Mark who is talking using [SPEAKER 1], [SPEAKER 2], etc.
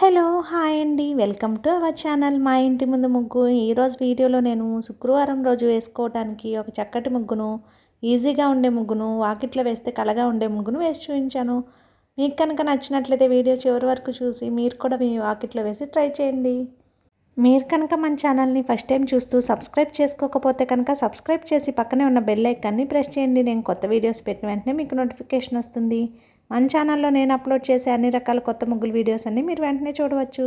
[SPEAKER 1] Hello hi అండి. Welcome to our channel. మా ఇంటి ముందు ముగ్గు. ఈరోజు వీడియోలో నేను శుక్రవారం రోజు వేసుకోవడానికి ఒక చక్కటి ముగ్గును ఈజీగా ఉండే ముగ్గును వాకిట్లో వేస్తే కలగా ఉండే ముగ్గును వేసి చూపించాను. మీకు కనుక నచ్చినట్లయితే వీడియో చివరి వరకు చూసి మీరు కూడా మీ వాకిట్లో వేసి ట్రై చేయండి. మీరు కనుక మన ఛానల్ని ఫస్ట్ టైం చూస్తూ సబ్స్క్రైబ్ చేసుకోకపోతే కనుక సబ్స్క్రైబ్ చేసి పక్కనే ఉన్న బెల్ ఐకాన్ని ప్రెస్ చేయండి. నేను కొత్త వీడియోస్ పెట్టిన వెంటనే మీకు నోటిఫికేషన్ వస్తుంది. మన ఛానల్లో నేను అప్లోడ్ చేసే అన్ని రకాల కొత్త ముగ్గులు వీడియోస్ అన్ని మీరు వెంటనే చూడవచ్చు.